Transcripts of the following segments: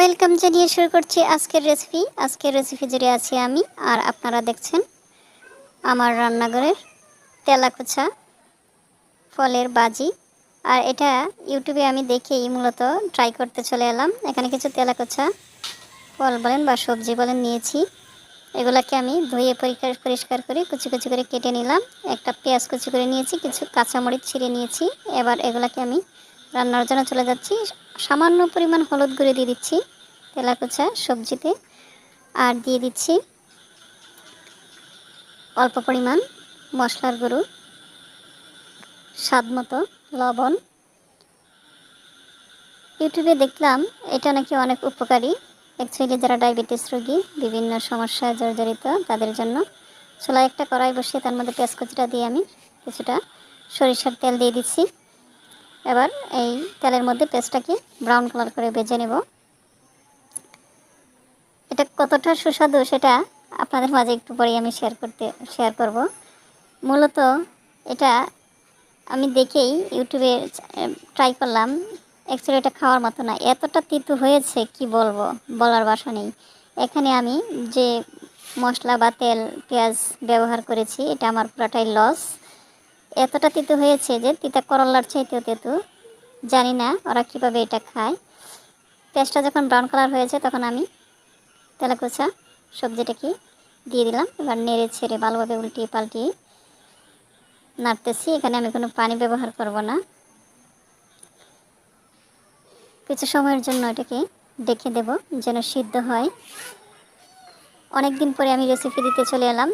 Welcome জানিয়ে শুরু করছি আজকের রেসিপি আজকের রেসিপি জুড়ে আছি আমি, আর আপনারা দেখছেন আমার রান্নাঘরের তেলাকুচা, ফলের বাজি। আর এটা ইউটিউবে আমি দেখেই মূলত ট্রাই করতে চলে এলাম। এখানে কিছু তেলাকুচা, ফল বলেন বা সবজি বলেন নিয়েছি। এগুলাকে আমি ধুয়ে পরিষ্কার পরিষ্কার করে কুচি কুচি করে কেটে নিলাম। একটা পেঁয়াজ কুচি করে নিয়েছি, কিছু কাঁচামরিচ ছিঁড়ে নিয়েছি। এবার এগুলাকে আমি রান্নার জন্য চলে যাচ্ছি। সামান্য পরিমাণ হলুদ গুঁড়ো দিয়ে দিচ্ছি তেলাকুচা সবজিতে। আর দিয়ে দিচ্ছি অল্প পরিমাণ মশলার গুঁড়ো, স্বাদ মতো লবণ। ইউটিউবে দেখলাম এটা নাকি অনেক উপকারী। অ্যাকচুয়ালি যারা ডায়াবেটিস রোগী, বিভিন্ন সমস্যায় জর্জরিত, তাদের জন্য চুলায় একটা কড়াই বসিয়ে তার মধ্যে পেঁয়াজ কুচিটা দিয়ে আমি কিছুটা সরিষার তেল দিয়ে দিচ্ছি। এবার এই তেলের মধ্যে পেস্টটাকে ব্রাউন কালার করে ভেজে নেব। এটা কতটা সুস্বাদু সেটা আপনাদের মাঝে একটু পরেই আমি শেয়ার করতে শেয়ার করব। মূলত এটা আমি দেখেই ইউটিউবে ট্রাই করলাম। অ্যাকচুয়ালি এটা খাওয়ার মতো না, এতটা তিতু হয়েছে কি বলব, বলার বাসা নেই। এখানে আমি যে মশলা বা তেল, পেঁয়াজ ব্যবহার করেছি, এটা আমার পুরাটাই লস এতটা তিতো হয়েছে যে তিতা করল্লার চাইতেও তেতো। জানি না ওরা কীভাবে এটা খায়। পেঁয়াজটা যখন ব্রাউন কালার হয়েছে তখন আমি তেলাকুচা সবজিটাকে দিয়ে দিলাম। এবার নেড়ে ছেড়ে ভালোভাবে উল্টিয়ে পাল্টিয়ে নাড়তেছি। এখানে আমি কোনো পানি ব্যবহার করব না। কিছু সময়ের জন্য এটাকে ডেকে দেব যেন সিদ্ধ হয়। অনেক দিন পরে আমি রেসিপি দিতে চলে এলাম।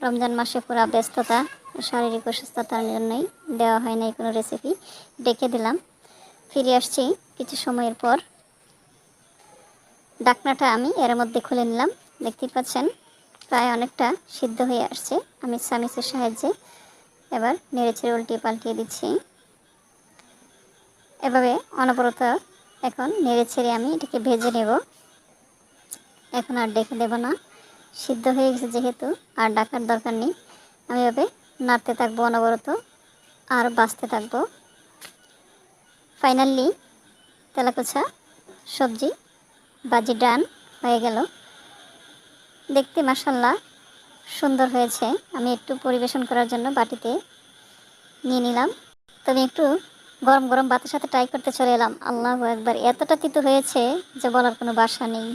রমজান মাসে পুরা ব্যস্ততা। শারীরিক অসুস্থতার জন্যই দেওয়া হয় নাই কোনো রেসিপি ডেকে দিলাম। ফিরে আসছি কিছু সময়ের পর। ডাকনাটা আমি এর মধ্যে খুলে নিলাম। দেখতেই পাচ্ছেন, প্রায় অনেকটা সিদ্ধ হয়ে আসছে। আমি সামিসের সাহায্যে এবার নেড়েচেড়ে উল্টিয়ে পাল্টিয়ে দিচ্ছি। এভাবে অনবরত এখন নেড়েছেড়ে আমি এটাকে ভেজে নেব। এখন আর ডেকে দেব না। সিদ্ধ হয়ে গেছে যেহেতু, আর ডাকার দরকার নেই। আমি এভাবে নাড়তে থাকব অনবরত আর বাঁচতে থাকব। ফাইনালি তেলাকুচা সবজি, বাজি ডান হয়ে গেল। দেখতে মাসাল্লাহ সুন্দর হয়েছে। আমি একটু পরিবেশন করার জন্য বাটিতে নিয়ে নিলাম। তবে একটু গরম গরম ভাতের সাথে ট্রাই করতে চলে এলাম। আল্লাহ একবার এতটা তিতো হয়েছে যে বলার কোনো বাসা নেই।